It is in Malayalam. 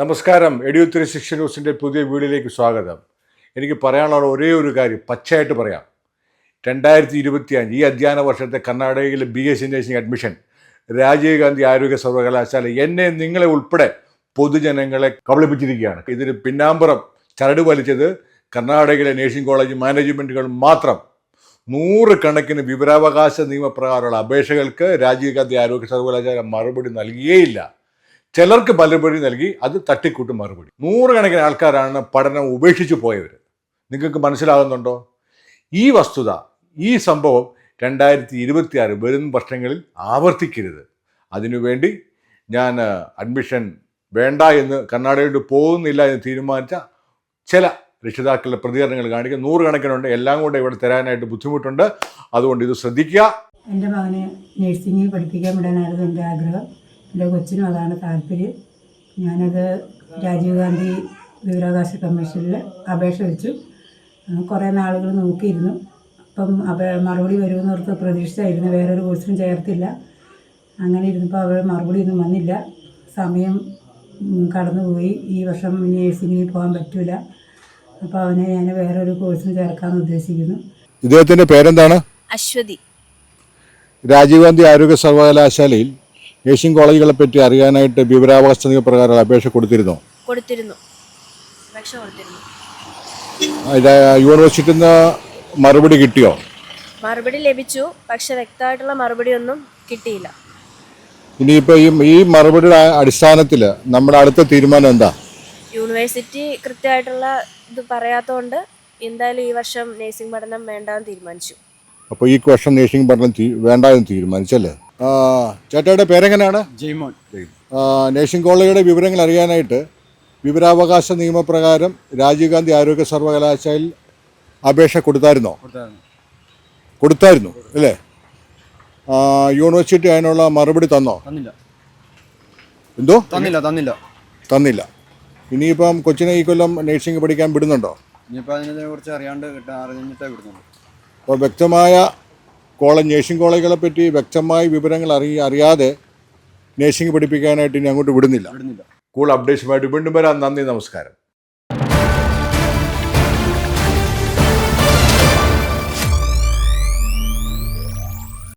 നമസ്കാരം. എഡിയോ ശിക്ഷ ന്യൂസിന്റെ പുതിയ വീഡിയോയിലേക്ക് സ്വാഗതം. എനിക്ക് പറയാനുള്ള ഒരേ ഒരു കാര്യം പച്ചയായിട്ട് പറയാം. രണ്ടായിരത്തി ഇരുപത്തി അഞ്ച് ഈ അധ്യയന വർഷത്തെ കർണാടകയിലെ B S C nursing admission Rajiv Gandhi ആരോഗ്യ സർവകലാശാല എന്നെ നിങ്ങളെ ഉൾപ്പെടെ പൊതുജനങ്ങളെ കബളിപ്പിച്ചിരിക്കുകയാണ്. ഇതിന് പിന്നാമ്പുറം ചരട് വലിച്ചത് കർണാടകയിലെ നഴ്സിംഗ് കോളേജ് മാനേജ്മെന്റുകൾ മാത്രം. നൂറുകണക്കിന് വിവരാവകാശ നിയമപ്രകാരമുള്ള അപേക്ഷകൾക്ക് രാജീവ് ഗാന്ധി ആരോഗ്യ സർവകലാശാല മറുപടി നൽകിയേയില്ല. ചിലർക്ക് പലപടി നൽകി അത് തട്ടിക്കൂട്ട് മറുപടി. നൂറുകണക്കിന് ആൾക്കാരാണ് പഠനം ഉപേക്ഷിച്ചു പോയവർ നിങ്ങൾക്ക് മനസ്സിലാകുന്നുണ്ടോ? ഈ വസ്തുത ഈ സംഭവം രണ്ടായിരത്തി ഇരുപത്തി ആറ് വരും വർഷങ്ങളിൽ ആവർത്തിക്കരുത്. അതിനുവേണ്ടി ഞാൻ അഡ്മിഷൻ വേണ്ട എന്ന് കർണാടകയിലോട്ട് പോകുന്നില്ല എന്ന് തീരുമാനിച്ച ചില രക്ഷിതാക്കളുടെ പ്രതികരണങ്ങൾ കാണിക്കുക. നൂറുകണക്കിനുണ്ട്. എല്ലാം കൂടെ ഇവിടെ തരാനായിട്ട് ബുദ്ധിമുട്ടുണ്ട്. അതുകൊണ്ട് ഇത് ശ്രദ്ധിക്കുക. എന്റെ മകനെ നഴ്സിംഗ് പഠിപ്പിക്കാൻ വിടാനായിരുന്നു എന്റെ ആഗ്രഹം. എന്റെ കൊച്ചിനും അതാണ് താല്പര്യം. ഞാനത് രാജീവ് ഗാന്ധി വിവരാവകാശ കമ്മീഷനിൽ അപേക്ഷ വെച്ചു. കുറേ നാളുകൾ നോക്കിയിരുന്നു. അപ്പം അപ മറുപടി വരുമെന്ന് ഓർത്ത് പ്രതീക്ഷിച്ചായിരുന്നു. വേറൊരു കോഴ്സിനും ചേർത്തില്ല. അങ്ങനെ ഇരുന്നപ്പോൾ അവൾ മറുപടി ഒന്നും വന്നില്ല. സമയം കടന്നുപോയി. ഈ വർഷം നേഴ്സിങ്ങിന് പോകാൻ പറ്റില്ല അപ്പോൾ അവനെ ഞാൻ വേറൊരു കോഴ്സിന് ചേർക്കാമെന്ന് ഉദ്ദേശിക്കുന്നു. ഇദ്ദേഹത്തിന്റെ പേരെന്താണ്? അശ്വതി. രാജീവ് ഗാന്ധി ആരോഗ്യ സർവകലാശാലയിൽ നഴ്സിംഗ് കോളേജുകളെ പറ്റി അറിയാനായിട്ട് വിവരാവകാശ നിയമപ്രകാരം അപേക്ഷ കൊടുത്തിരുന്നു? കൊടുത്തിരുന്നു. അപേക്ഷ കൊടുത്തിരുന്നു. ഇത് യൂണിവേഴ്സിറ്റിയിൽ നിന്ന് മറുപടി കിട്ടിയോ? മറുപടി ലഭിച്ചു പക്ഷെ വ്യക്തമായിട്ടുള്ള മറുപടി ഒന്നും കിട്ടിയില്ല. ഇനിയിപ്പോൾ ഈ ഈ മറുപടിയുടെ അടിസ്ഥാനത്തിൽ നമ്മുടെ അടുത്ത തീരുമാനം എന്താ? യൂണിവേഴ്സിറ്റി കൃത്യമായിട്ടുള്ള ഇത് പറയാത്തതുകൊണ്ട് എന്തായാലും ഈ വർഷം നേഴ്സിംഗ് പഠനം വേണ്ടാന്ന് തീരുമാനിച്ചു. അപ്പോൾ ഈ വർഷം നഴ്സിംഗ് പഠനം തീ വേണ്ട എന്ന് തീരുമാനിച്ചല്ലേ? ചേട്ടായുടെ പേരെങ്ങനെയാണ്? ജയ്മോൻ. നേഷൻ കോളേജിയുടെ കോളേജുടെ വിവരങ്ങൾ അറിയാനായിട്ട് വിവരാവകാശ നിയമപ്രകാരം രാജീവ് ഗാന്ധി ആരോഗ്യ സർവകലാശാലയിൽ അപേക്ഷ കൊടുത്തായിരുന്നോ? കൊടുത്തായിരുന്നു. കൊടുത്തായിരുന്നു അല്ലേ? യൂണിവേഴ്സിറ്റി അതിനുള്ള മറുപടി തന്നോ? തന്നില്ല. എന്തോ? തന്നില്ല തന്നില്ല. തന്നില്ല. ഇനിയിപ്പം കൊച്ചിനെ ഈ കൊല്ലം നേഴ്സിംഗ് പഠിക്കാൻ വിടുന്നുണ്ടോ? ഇനിയിപ്പോൾ അതിനെ കുറിച്ച് അറിയാണ്ട് കിട്ടാൻ അറിഞ്ഞിട്ടേ വിടുന്നുള്ളൂ. അപ്പോൾ വ്യക്തമായ കോളേജ് നേഴ്സിംഗ് കോളേജുകളെ പറ്റി വ്യക്തമായ വിവരങ്ങൾ അറിയ അറിയാതെ നേഴ്സിംഗ് പഠിപ്പിക്കാനായിട്ട് ഇനി അങ്ങോട്ട് വിടുന്നില്ല. വിടുന്നില്ല. കൂൾ അപ്ഡേഷനുമായിട്ട് വീണ്ടും വരാം. നന്ദി നമസ്കാരം.